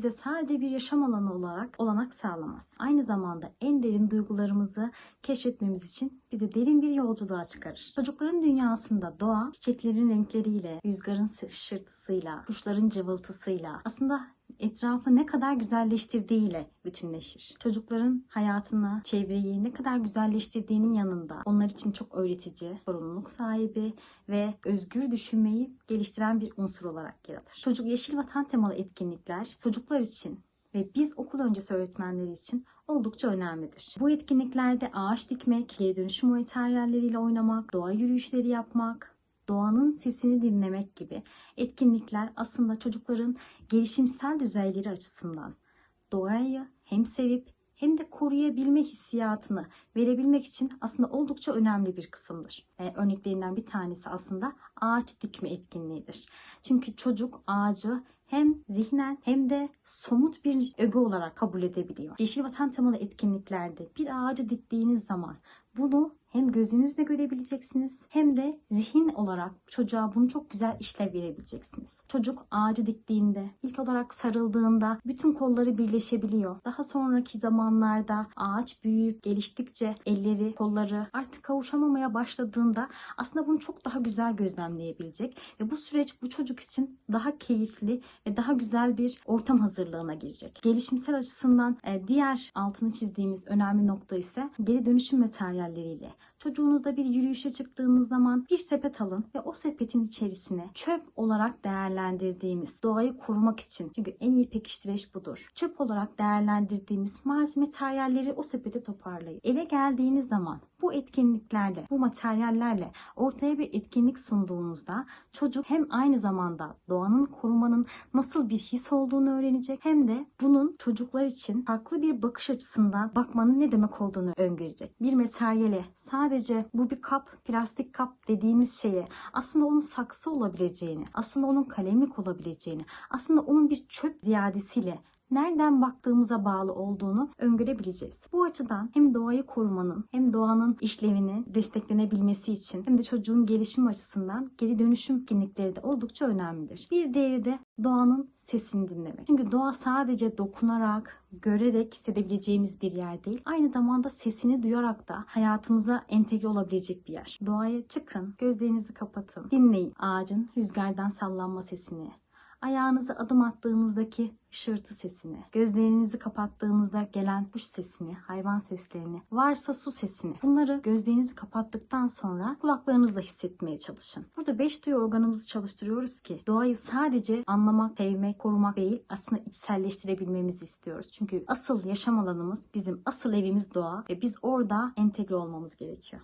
bize sadece bir yaşam alanı olarak olanak sağlamaz. Aynı zamanda en derin duygularımızı keşfetmemiz için de derin bir yolculuğa çıkarır. Çocukların dünyasında doğa çiçeklerin renkleriyle, rüzgarın şırtısıyla, kuşların cıvıltısıyla aslında etrafı ne kadar güzelleştirdiğiyle bütünleşir. Çocukların hayatını, çevreyi ne kadar güzelleştirdiğinin yanında onlar için çok öğretici, sorumluluk sahibi ve özgür düşünmeyi geliştiren bir unsur olarak yaratır. Çocuk Yeşil Vatan temalı etkinlikler çocuklar için ve biz okul öncesi öğretmenleri için oldukça önemlidir. Bu etkinliklerde ağaç dikmek, geri dönüşüm materyalleriyle oynamak, doğa yürüyüşleri yapmak, doğanın sesini dinlemek gibi etkinlikler aslında çocukların gelişimsel düzeyleri açısından doğayı hem sevip hem de koruyabilme hissiyatını verebilmek için aslında oldukça önemli bir kısımdır. E, örneklerinden bir tanesi aslında ağaç dikme etkinliğidir. Çünkü çocuk ağacı hem zihnen hem de somut bir öge olarak kabul edebiliyor. Yeşil Vatan temalı etkinliklerde bir ağacı diktiğiniz zaman bunu hem gözünüzle görebileceksiniz hem de zihin olarak çocuğa bunu çok güzel işlev verebileceksiniz. Çocuk ağacı diktiğinde, ilk olarak sarıldığında bütün kolları birleşebiliyor. Daha sonraki zamanlarda ağaç büyüyüp geliştikçe elleri, kolları artık kavuşamamaya başladığında aslında bunu çok daha güzel gözlemleyebilecek ve bu süreç bu çocuk için daha keyifli ve daha güzel bir ortam hazırlığına girecek. Gelişimsel açısından e, diğer altını çizdiğimiz önemli nokta ise geri dönüşüm materyalleriyle Çocuğunuzda bir yürüyüşe çıktığınız zaman bir sepet alın ve o sepetin içerisine çöp olarak değerlendirdiğimiz doğayı korumak için çünkü en iyi pekiştireç budur. Çöp olarak değerlendirdiğimiz malzeme materyalleri o sepete toparlayın. Eve geldiğiniz zaman bu etkinliklerle, bu materyallerle ortaya bir etkinlik sunduğunuzda çocuk hem aynı zamanda doğanın korumanın nasıl bir his olduğunu öğrenecek hem de bunun çocuklar için farklı bir bakış açısından bakmanın ne demek olduğunu öngörecek. Bir materyale sadece bu bir kap, plastik kap dediğimiz şeye aslında onun saksı olabileceğini, aslında onun kalemlik olabileceğini, aslında onun bir çöp ziyadesiyle nereden baktığımıza bağlı olduğunu öngörebileceğiz. Bu açıdan hem doğayı korumanın hem doğanın işlevini desteklenebilmesi için hem de çocuğun gelişim açısından geri dönüşüm etkinlikleri de oldukça önemlidir. Bir diğeri de doğanın sesini dinlemek. Çünkü doğa sadece dokunarak, görerek hissedebileceğimiz bir yer değil. Aynı zamanda sesini duyarak da hayatımıza entegre olabilecek bir yer. Doğaya çıkın, gözlerinizi kapatın, dinleyin ağacın rüzgardan sallanma sesini, ayağınızı adım attığınızdaki şırtı sesini, gözlerinizi kapattığınızda gelen kuş sesini, hayvan seslerini, varsa su sesini. Bunları gözlerinizi kapattıktan sonra kulaklarınızla hissetmeye çalışın. Burada beş duyu organımızı çalıştırıyoruz ki doğayı sadece anlamak, sevmek, korumak değil aslında içselleştirebilmemizi istiyoruz. Çünkü asıl yaşam alanımız bizim asıl evimiz doğa ve biz orada entegre olmamız gerekiyor.